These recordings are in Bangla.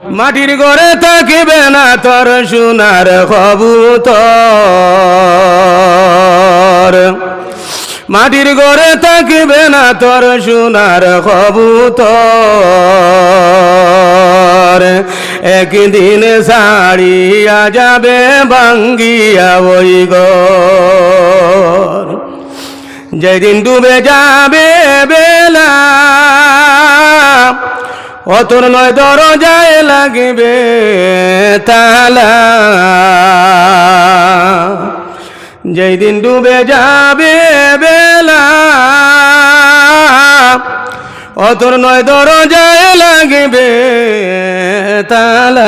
মাটির ঘরে থাকিবে না তোর সোনার কবুতর। মাটির ঘরে থাকিবে না তোর সোনার কবুতর। একদিন সারিয়া যাবে বাঙ্গিয়া ওই গর যেদিন ডুবে যাবে বেলা অতর নয় দরজায় লাগবে তালা। যেই দিন ডুবে যাবে বেলা, অতর নয় দরজায় লাগবে তালা।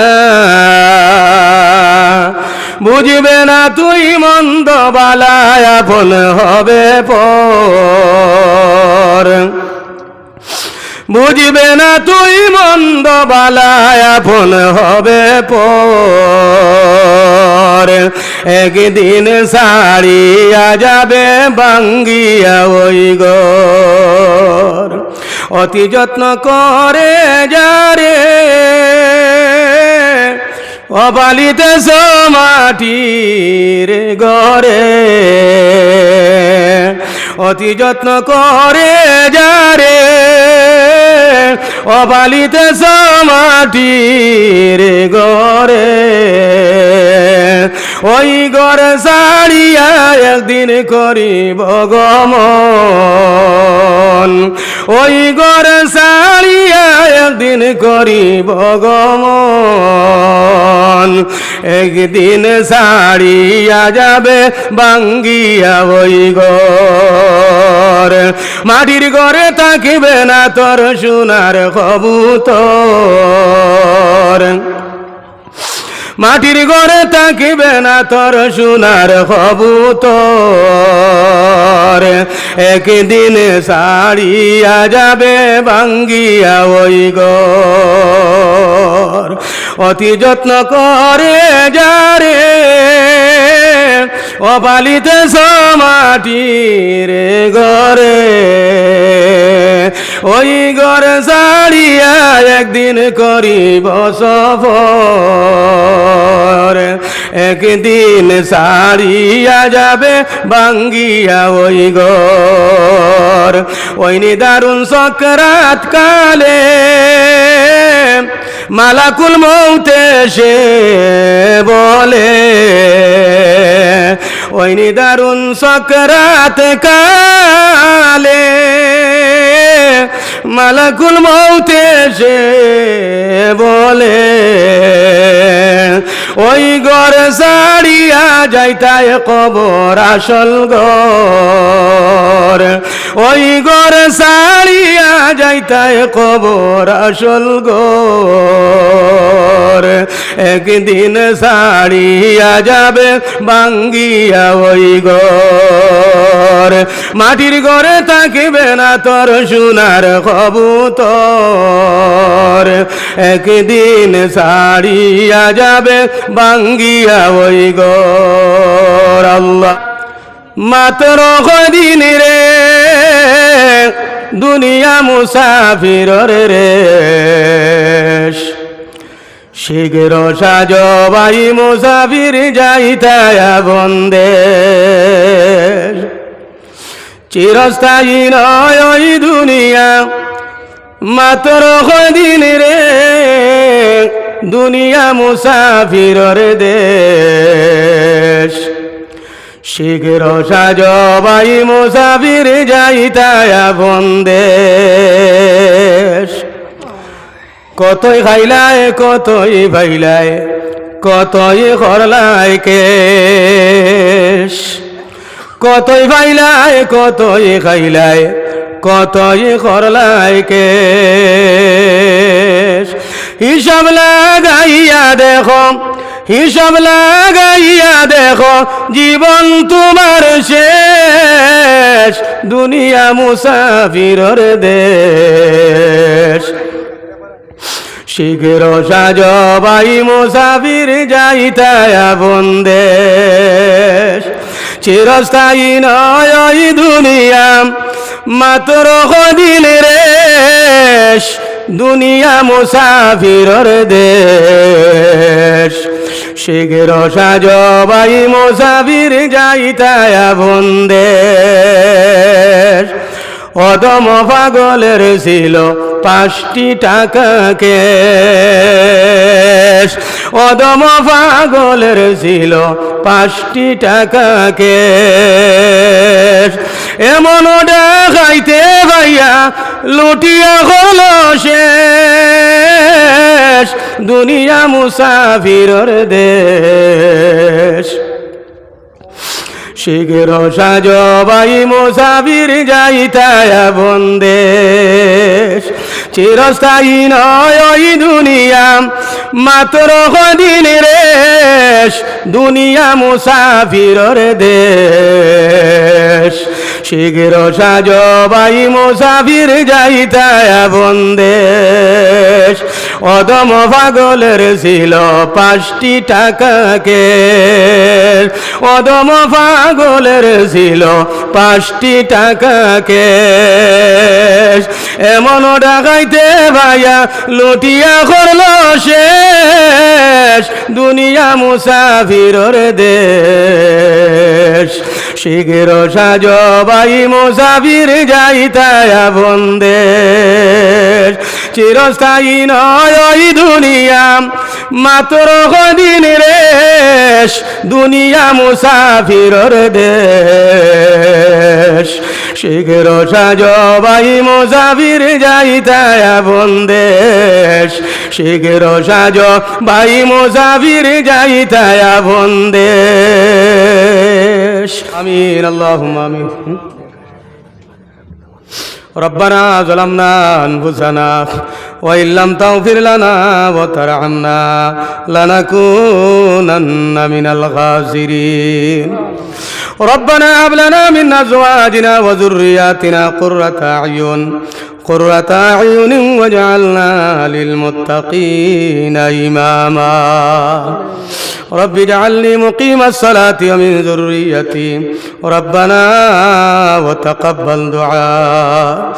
বুঝবে না তুই মন্দ বালায় আপন হবে পর। বুঝবে না তুই মন্দ বালায় আপন হবে পর। একদিন সারিয়া যাবে বাঙ্গিয়া ওই গর অতি যত্ন করে যারে অবালিতে মাটির গরে অতি যত্ন করে যারে অবালিতে সমাটির গরে ওই গড়ে সারিয়া একদিন করিব গমন। ওই গড়ে সারিয়া একদিন করিব গমন। একদিন সারিয়া যাবে বাঙ্গিয়া ওই গর মাটির ঘরে থাকিবে না তোর সোনার কবুতর। মাটির ঘরে থাকিবে না তোর সোনার কবুতর। একদিন সারিয়া যাবে বাঙ্গিয়া ওই গর অতি যত্ন করে যারে, অপালিতে সমাটির গরে ওই ঘর সারিয়া একদিন করিব সফর। একদিন সারিয়া যাবে বাঙ্গিয়া ওই ঘর। ওই নিদারুণ সকরাত কালে মালাকুল মৌতে সে বলে, ওই নিদারুণ সকরাত কালে মালাকুল মৌতে সে বলে, ওই ঘর সারিয়া যাইতায় কবর আসল গর ওই ঘর সারিয়া যাইতায় কবর আসল গর একদিন সারিয়া যাবে বাঙ্গিয়া ওই গর মাটির ঘরে থাকিবে না তোর সোনার কবুতর। একদিন সারিয়া যাবে বাঙ্গিয়া ওই গর আল্লাহ মাত্র কদিন রে দুনিয়া মুসাফির রে শীঘ্র সাজ বাই মুসাফির যাইতায় বন্দে চিরস্থায়ী নয় ওই দুনিয়া, মাত্র কদিন রে। দুনিয়া মুসাফির দেশ। শীঘ্র সাজ বাই মুসাফির যাইতায় বন্দেশ। কতই খাইলায়, কতই ভাইলায়, কতই করলায় কেশ। কতই ভাইলায়, কতই খাইলায়, কতই করলায় কেশ। হিসাব লাগাইয়া দেখো হিসাব লাগাইয়া দেখো, জীবন তোমার শেষ, দুনিয়া মুসাফিরর দেশ। শীঘ্র সাজ বাই মুসাফির যাইতায় বন্দেশ চিরস্থায়ী নয় দুনিয়া, মাত্র কদিন রেশ দুনিয়া মুসাফিরর দেশ। শিখর সাজ ভাই মুসাফির যাইতায় বন্দেশ অদম পাগলের ছিল পাঁচটি টাকা কেশ অদম পাগলের ছিল পাঁচটি টাকা কেশ এমন দেখাইতে ভাইয়া, লুটিয়া হল শেষ। দুনিয়া মুসাফিরর দেশ। শিখর সাজ বাই মুসাফির যাইতায় বন্দেশ চিরস্থায়ী নয় ওই দুনিয়া, মাত্র কদিন রেশ। দুনিয়া মুসাফিরর দেশ। শিখর সাজ বাই মুসাফির যাইতায় বন্দেশ। অদম পাগলের ছিল পাঁচটি টাকাকে অদম পাগলের ছিল পাঁচটি টাকাকে এমন ডাকাইতে ভাইয়া লুটিয়া করল শেষ। দুনিয়া মুসাফিরর দেশ। শিখর সাজ বাই মুসাফির যাইতায় বন্দেশ। চিরস্থায়ী নয় দুনিয়া, মাত্র কদিন রেশ দুনিয়া মুসাফিরর দেশ। শিখর সাজ বাই মুসাফির যাইতায় বন্দেশ। শিখর সাজ বাই মুসাফির যাইতায় বন্দেশ। আমিন আল্লাহ আমিন ربنا ظلمنا أنفسنا وإن لم تغفر لنا وترحمنا لنكونن من الخاسرين ربنا هب لنا من أزواجنا وذرياتنا قرة أعين قرة أعين واجعلنا للمتقين إماما رب اجعلني مقيم الصلاة ومن ذريتي. ربنا وتقبل دعاء.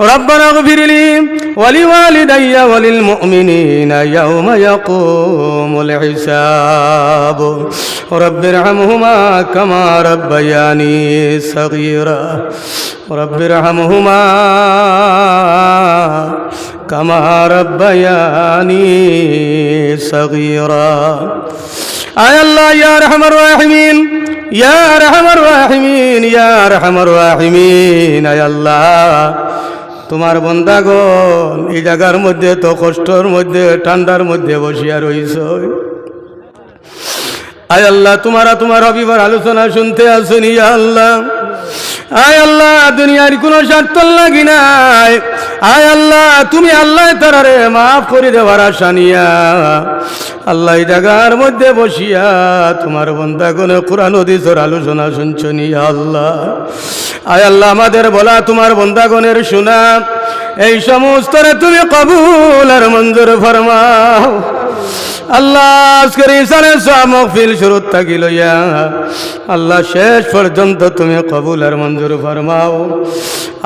ربنا اغفر لي ولوالدي وللمؤمنين يوم يقوم الحساب. رب ارحمهما كما ربياني صغيرا. رب ارحمهما كما ربياني صغيرا. তোমার আল্লাহ, ইয়া আয় আল্লাহ। তোমার এই জায়গার মধ্যে তো কষ্টর মধ্যে, ঠান্ডার মধ্যে বসিয়া রইছ। আয় আল্লাহ, তোমারা তোমার রবিবার আলোচনা শুনতে আসুন ইয়া আল্লাহ। আয় আল্লাহ, দুনিয়ার কোনো স্বার্থ লাগি নাই। আয় আল্লাহ, তুমি আল্লাহ তারারে মাফ করে দেওয়ার আশা নিয়া। আল্লাহ এই জায়গার মধ্যে বসিয়া তোমার বন্ধা কোনো কোরআন হদিসের আলোচনা শুনছো নিয়া আল্লাহ? আয় আল্লাহ, আমাদের বলা তোমার বন্দাগণের শোনা। এই সমস্তরে তুমি কবুল আর মঞ্জুর ফরমাও। আল্লাহ, আজকের ইসানে মহফিল শুরু থাকি লইয়া আল্লাহ শেষ পর্যন্ত তুমি কবুল আর মঞ্জুর ফরমাও।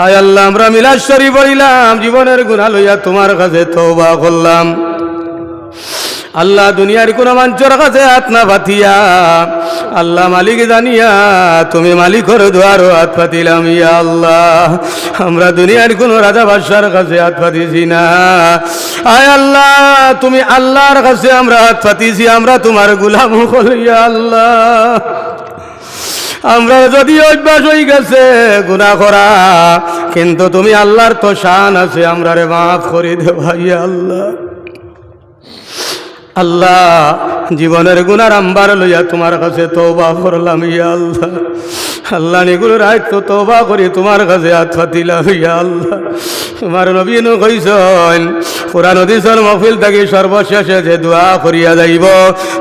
আয় আল্লাহ, আমরা মিলাশ্বরী বলিলাম জীবনের গুণা লইয়া তোমার কাছে তৌবা করলাম। আল্লাহ দুনিয়ার কোনো মানুষের কাছে হাত না পাতিয়া আল্লাহ মালিক জানিয়া, তুমি মালিক মালিকর দুয়ারও হাত পাতিলাম ইয়া আল্লাহ। আমরা দুনিয়ার কোনো রাজা বাদশার কাছে হাত পাতিছি না। আয় আল্লাহ, তুমি আল্লাহর কাছে আমরা হাত পাতিছি আমরা তোমার গুলাম ইয়া আল্লাহ। আমরা যদি অভ্যাস হয়ে গেছে গুণা করা, কিন্তু তুমি আল্লাহর তো শান আছে, আমরা রে মাফ করে দেবা ইয়া আল্লাহ। আল্লাহ, জীবনের গুনার আম্বার লইয়া তোমার কাছে তৌবা করলাম ইয়া আল্লাহ। আল্লাহ, নিগুলো রায় তো তৌবা করি, তোমার কাছে হাত পাতিলাম ইয়া আল্লাহ। তোমার নবীন কইসন পুরা নদীসর মফিল থাকি সর্বশেষে যে দোয়া করিয়া যাইব,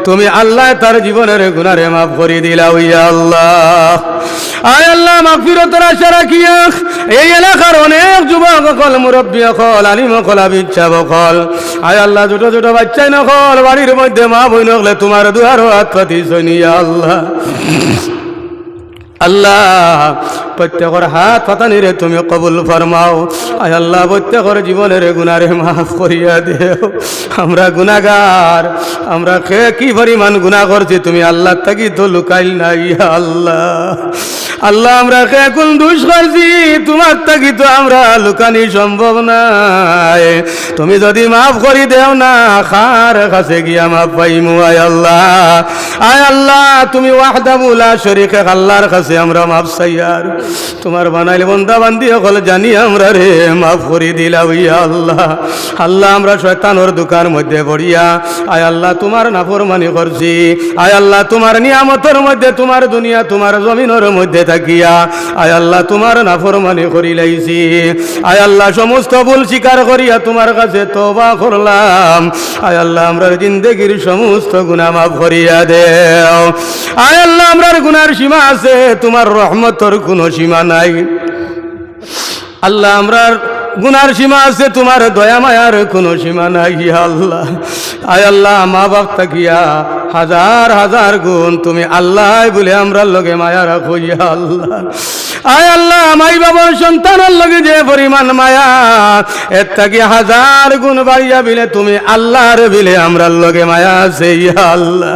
তুমি আল্লাহ তার জীবনের গুনারে মাফ করি দিলা ইয়া আল্লাহ। আল্লাহ এই অনেক অকল অকল আবিচ্ছা আল্লাহ, ছোট ছোট বাচ্চাই নকল, বাড়ির মধ্যে মা বই নকলে তোমার দুয়ারও হাত পাতি আল্লাহ। আল্লাহ, প্রত্যেকর হাত পাতানিরে তুমি কবুল ফরমাও। আয় আল্লাহ, প্রত্যেকর জীবনের গুনারে মাফ করিয়া দেও। আমরা গুনাগার আমরা খে কি পরিমাণ গুণা করছি তুমি আল্লাহ থাকি তো লুকাইল না ইয়া আল্লাহ। আল্লাহ, আমরা খে কোন দুষ করছি, তোমার থাকি তো আমরা লুকানি সম্ভব নাই। তুমি যদি মাফ করি দেও না, খার কাছে গিয়া মাফ পাইমু, আয় আল্লাহ। আয় আল্লাহ, তুমি ওয়াহদাবুলা শরীকে আল্লাহর কাছে আমরা মাফ চাইয়ার। তোমার বানাইলে বন্দা বান্দি সকল জানি আমরা রে, মাফ করে দিলা ইয়া আল্লাহ। আল্লাহ আমরা শয়তানোর দোকান মধ্যে পড়িয়া, আয় আল্লাহ তোমার নাফরমানি করছি। আয় আল্লাহ তোমার নিয়ামতের মধ্যে, তোমার দুনিয়া, তোমার জমিনের মধ্যে থাকিয়া, আয় আল্লাহ তোমার নাফরমানি করি লাইছি। আয় আল্লাহ সমস্ত ভুল স্বীকার করিয়া তোমার কাছে তবা করলাম। আয় আল্লাহ আমরা জিন্দগির সমস্ত গুণা মাফ করিয়া দেও। আয় আল্লাহ আমরার গুনার সীমা আছে তোমার রহমতর কোনো সীমা নাই। আল্লাহ, আমরার গুনার সীমা আছে, তোমার দয়া মায়ার কোনো সীমা নাই। আল্লাহ, আয় আল্লাহ মা বাপ থাকিয়া হাজার হাজার গুণ তুমি আল্লাহ বলে আমরা লগে মায়া রাখো আল্লাহ। আয় আল্লাহ, মাই বাবার সন্তানের লগে যে পরিমাণ মায়া, এর থাকি হাজার গুণ বাড়িয়া বিলে তুমি আল্লাহর বিলে আমরা লগে মায়া আছে আল্লাহ।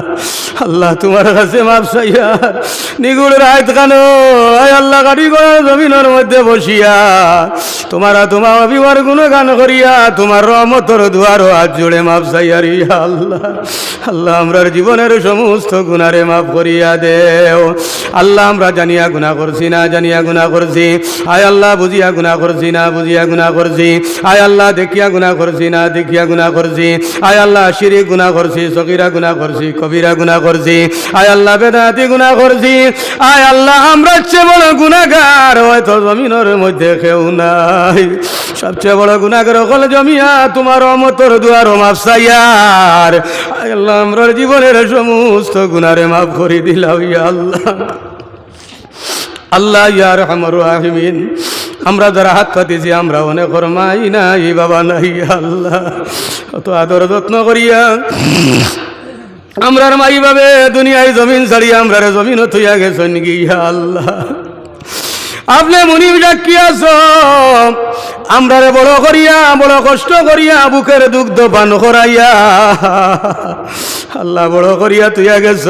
আল্লাহ তোমার কাছে মাপ চাইয়া, নিগুড় রাত কানো আয় আল্লাহ, গাড়ি করা জমিনের মধ্যে বসিয়া, তোমারা তোমার অভিবার গুণ গান করিয়া, তোমার রহমতর দুয়ার আজ জুড়ে মাপ চাইয়ার ইয়া আল্লাহ। আল্লাহ, আমরার জীবনের সমস্ত গুণারে মাফ করিয়া দেও। আল্লাহ, আমরা জানিয়া গুণা করছি না, জানিয়া গুণা করছি। আয় আল্লাহ, বুঝিয়া গুণা করছি না, বুঝিয়া গুণা করছি। আয় আল্লাহ, দেখিয়া গুণা করছি না, দেখিয়া গুণা করছি। আয় আল্লাহ শিরি গুণা করছি সকিরা গুণা করছি, কবিরা গুণা করছি। আয় আল্লাহ, বেদাতি গুণা করছি। আয় আল্লাহ, আমরা চেয়ে বড় গুণাগার হয়তো জমিনের মধ্যে কেউ নাই। সবচেয়ে বড় গুণাগার হল জমিয়া, তোমার অমতর দুয়ার মাফ চাইয়ার আয় আল্লাহ, আমরার জীবনের সমস্ত গুণারে মাফ করে দিলাম আল্লাহ। আল্লাহ ইয়ার আমার রাহিমিন। আমরা যারা হাত পাতিছি আমরা অনেক মাই নাই, বাবা নাই আল্লাহ। অত আদর যত্ন করিয়া। আমরার মাই বাবে দুনিয়ায় জমিন ছাড়িয়া আমরার জমিন থইয়া গেছেন গিয়া আল্লাহ। আপনি মুনিব ডাকি আছো? আমরারে বড় করিয়া, বড় কষ্ট করিয়া, বুকের দুগ্ধ পান করাইয়া। আল্লাহ বড় করিয়া তুইয়া গেছ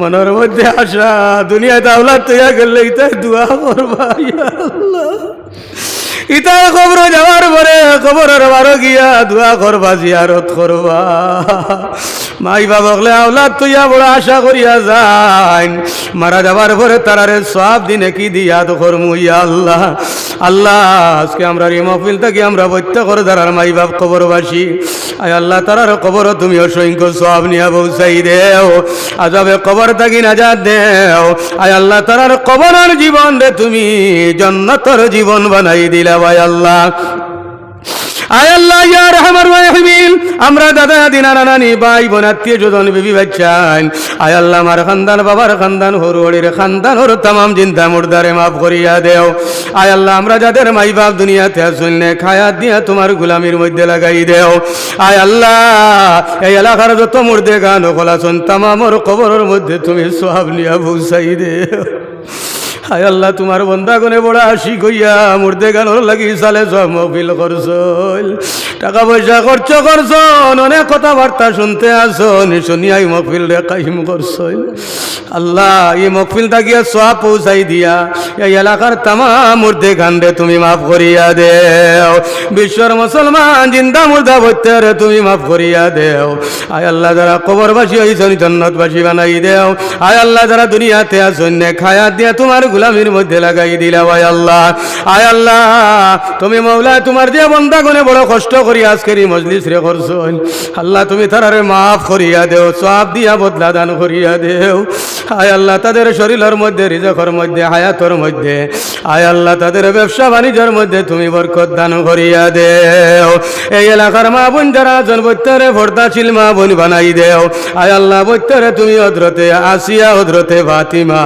মনের মধ্যে আশা, দুনিয়ায় দাওলা তুইয়া গেলে তাই দোয়া করবা আল্লাহ। ইতাই খবর যাওয়ার পরে খবরের বারো গিয়া দোয়া করবা, জিয়ারত করবা। মাই বাবকলে আওলাদ তুইয়া বড় আশা করিয়া যান মারা যাবার পরে তারারে সব দিনে কি দিয়া তো করমু, ইয়া আল্লাহ। আল্লাহ, আজকে আমরা এই মহফিল থেকে আমরা প্রত্যেকর দ্বারার মাই বাপ কবরবাসী। আয় আল্লাহ, তারার কবর তুমি অসংখ্য সব নিয়া বৌসাই দেও। আজাবে কবর থাকি নাজাদ দেও। আয় আল্লাহ, তারার কবরের জীবন রে তুমি জন্নতর জীবন বানাই দিলা। ভাই আয় আল্লাহ খায়াত দিয়া তোমার গুলামির মধ্যে লাগাই দেও। আয় আল্লাহ, এই এলাকার যত মুর্দে গান খোলাছন তামামর কবরের মধ্যে তুমি সব নিয়া বৌসাই দেও। হায় আল্লাহ তোমার বন্ধাগুনে বড় হাসি কইয়া মুর্দে গানোর লাগি সালে সব মহিল করছল টাকা পয়সা খরচ করছন অনেক কথাবার্তা শুনতে আসন শুনিয়াই মহফিল রে কাহিম করছল আল্লাহ, এই মহফিল থাকিয়া সব পৌঁছাই দিয়া, এই এলাকার তামা মুর্দে তুমি মাফ করিয়া দেও। বিশ্বর মুসলমান জিন্দা মুর্দা বৈত্যরে তুমি মাফ করিয়া দেও। আয় আল্লাহ, যারা কবরবাসী হয়েছেন জন্নতবাসী বানাই দেও। আয় আল্লাহ, যারা দুনিয়াতে আসন খায়াত দিয়া তোমার গুলামির মধ্যে লাগাই দিলা ভাই আল্লাহ। আয় আল্লাহ, তুমি মৌলা, তোমার দিয়ে বন্দা গনে বড় কষ্ট করি আজকের এই মজলিস রে করছ আল্লাহ তুমি তারারে মাফ করিয়া দেও সব দিয়া বদলা দান করিয়া দেও। আয় আল্লাহ, তাদের শরীরের মধ্যে রিজকর মধ্যে, হায়াতর মধ্যে আয় আল্লাহ, তাদের ব্যবসা বাণিজ্যের মধ্যে তুমি বরকত দান করিয়া দেও। এই এলাকার মা বোন যারা জন বৈত্তরে ভর্তাশীল মা বোন বানাই দেও। আয় আল্লাহ বৈত্তরে তুমি অদ্রতে আসিয়া অদ্রতে ফাতিমা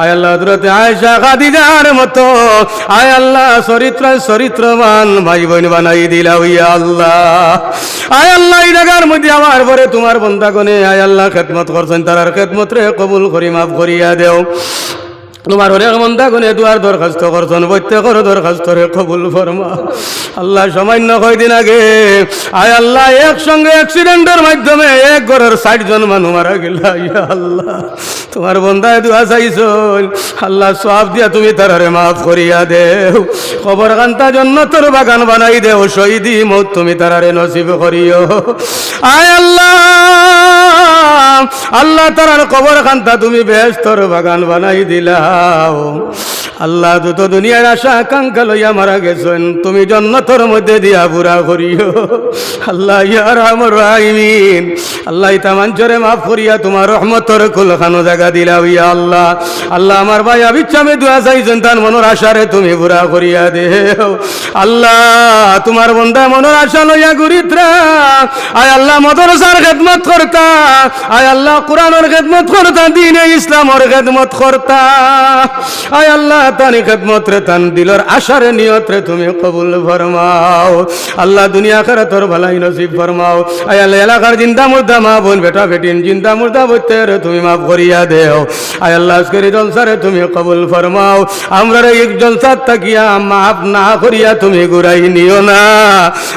আয় আল্লাহ অদ্রতে আয়সা খাদিজার মতো আয় আল্লাহ, চরিত্র চরিত্রমান ভাই বোন বানাই দিলা ইয়া আল্লাহ। আয় আল্লাহ, এই জায়গার মধ্যে আমার পরে তোমার বন্দাগনে আয় আল্লাহ, খেদমত করছেন তারার খেদমত রে কবুল করি মাফ করিয়া দেও। তোমার অনেক মন্দা গুনে দুয়ার দরখাস্ত করছেন প্রত্যেকের দরখাস্ত রে, কবুল ফরমা। আল্লাহ সামান্য কয়দিন আগে, আয় আল্লাহ, একসঙ্গে অ্যাক্সিডেন্টের মাধ্যমে এক ঘরের ষাট জন মানুষ মারা গেল। আল্লাহ, তোমার বন্ধায় দুয়া চাইছন আল্লাহ সব দিয়া তুমি তারারে মাফ করিয়া দেও। খবর কান্তা জন্য তোর বাগান বানাই দেও, শহীদি মত তুমি তারারে নসিব করিও। আয় আল্লাহ আল্লাহ তারার কবর কান্তা তুমি বেশ তোর বাগান বানাই দিলাও আল্লাহ দুত দুনিয়ার আশা আকাঙ্ক্ষা লইয়া মারা গেছেন। তুমি জন্নতর মধ্যে দিয়া বুড়া করিও। আল্লাহ ইয়ার আমার রাহিমিন। আল্লাহ ইতামাঞ্চরে মাফ করিয়া তোমার রহমতর কুলখানো জায়গা দিলা ইয়া আল্লাহ। আল্লাহ, আমার ভাই আবিচ্ছামে দুয়া চাইছেন, তার মনের আশারে তুমি বুড়া করিয়া দেও। আল্লাহ, তোমার বন্ধা মনের আশা লইয়া ঘুরিত্রা আয় আল্লাহ, মদরসার খেদমত করতা। আয় আল্লাহ, কোরআনের খেদমত করতা, দিনে ইসলামর খেদমত করতা। আয় আল্লাহ, তানি তান দিলর তুমি কবুল ফরমাও। আল্লাহ, দুনিয়া তোর ভালাই নসিব ফরমাও। আয় আল্লাহ, এলাকার জিন্দা মুর্দা, মা বোন, বেটা বেটিন, জিন্দা মুর্দা তুমি মাফ করিয়া দেও। আয় আল্লাহ, আজকের তুমি কবুল ফরমাও। আমরা এক জলসার মাফ না করিয়া তুমি ঘুরাই নিও না।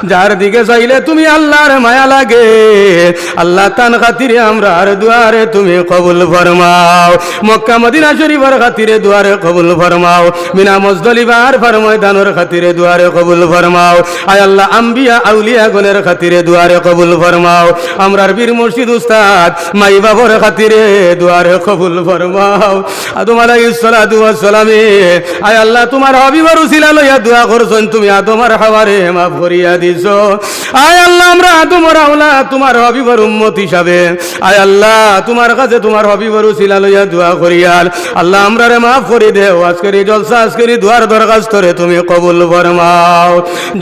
যার দিকে চাইলে তুমি আল্লাহর মায়া লাগে। আল্লাহ তান খাতিরে আমরা আর দুয়ারে তুমি কবুল ফরমাও। মক্কা, মদিনা শরীফের খাতিরে দুয়ারে কবুল ফরমাও মিনা মজদলিবার ফর ময়দানের খাতিরে দুয়ারে কবুল ফরমাও। আয় আল্লাহ, আম্বিয়া, আউলিয়া গনের খাতিরে দুয়ারে কবুল ফরমাও। আমরার বীর মুর্শিদ উস্তাদ, মাই বাবর খাতিরে দুয়ারে কবুল ফরমাও। আদম সালাতু ওয়াস সালামে, আয় আল্লাহ, তোমার হবিবর উসিলা লইয়া দোয়া করছেন, তুমি আদমার হাওয়ারে মাফ করিয়া দিছো। আয় আল্লাহ, আমরা আদমর আওলা তোমার হবিবর উম্মত হিসাবে। আয় আল্লাহ, তোমার কাছে তোমার হবিবর উসিলা লইয়া দোয়া করিয়াল। আল্লাহ, আমরা রে মাফ করে দেও। আজকের এই জলসা আজকের দুয়ার দরখাস্ত রে, তুমি কবুল ফরমাও।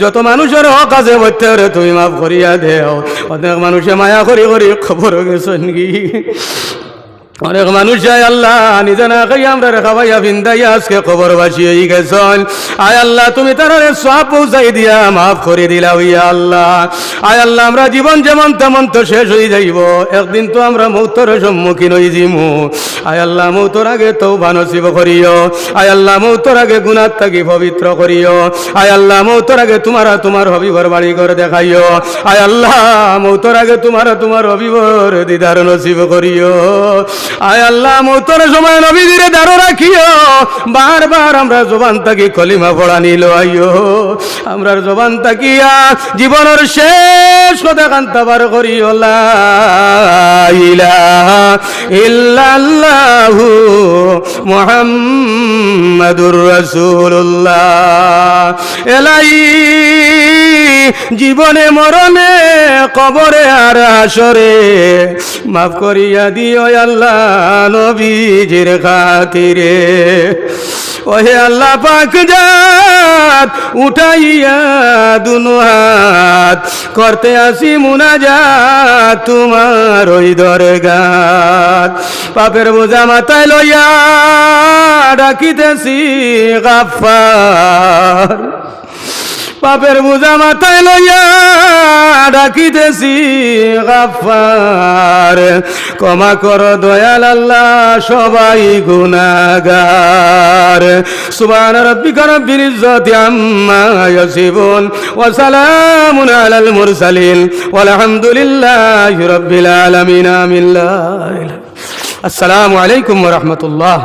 যত মানুষের হক আছে বলতে রে, তুমি মাফ করিয়া দেও। অনেক মানুষে মায়া করি করি খবর গেছেন কি? অনেক মানুষ যায়, আল্লাহ, নিজে না খাই আমরা রেখা ভাইয়া বিন্দাইয়া আজকে খবর বাসি হয়ে গেছেন। আয় আল্লাহ, তুমি তার সব পৌঁছাই দিয়া, মাফ করে দিলা ইয়া আল্লাহ। আয় আল্লাহ, আমরা জীবন যেমন তেমন তো শেষ হয়ে যাইব, একদিন তো আমরা মৌতর সম্মুখীন হয়ে যাইমু। আয় আল্লাহ, মৌতর আগে তো বানসিব করিও। আয় আল্লাহ, মৌতর আগে গুণার থাকি পবিত্র করিও। আয় আল্লাহ, মৌতর আগে তোমারা তোমার হবিবর বাড়ি ঘর দেখাইও। আয় আল্লাহ, মৌতর আগে তোমারা তোমার হবিবর দিদার নসিব করিও। আয় আল্লাহ, মৌতর সময় নবীদের দারো রাখিও। বারবার আমরা জবান থাকি কলিমা পড়া নিল আইও আমরা জবান তাকিয়া জীবনের শেষ কথা কান্তাবার করিও ইলাহা ইল্লাল্লাহু মুহাম্মাদুর রাসূলুল্লাহ। এলাই জীবনে মরণে, কবরে আর আসরে। মাফ করিয়া দিও আল্লাহ নবীজির খাতিরে। ওহে আল্লাহ পাক জাত, উঠাইয়া দুনু হাত, করতে আসি মুনাজাত তোমার ওই দরগাত। পাপের বোঝা মাথায় লইয়া ডাকিতেছি গাফার পাপের বোঝা মাথায় লইয়া ডাকিতেছি গাফার ক্ষমা কর দয়াল আল্লাহ, সবাই গুনাগার সুবহান রাব্বিকা রাব্বিল ইজ্জাতি আম্মা ইয়াসিফুন ওয়া সালামুন আলাল মুরসালিন। ওয়ালহামদুলিল্লাহি রাব্বিল আলামিন আসসালামু আলাইকুম রাহমাতুল্লাহ।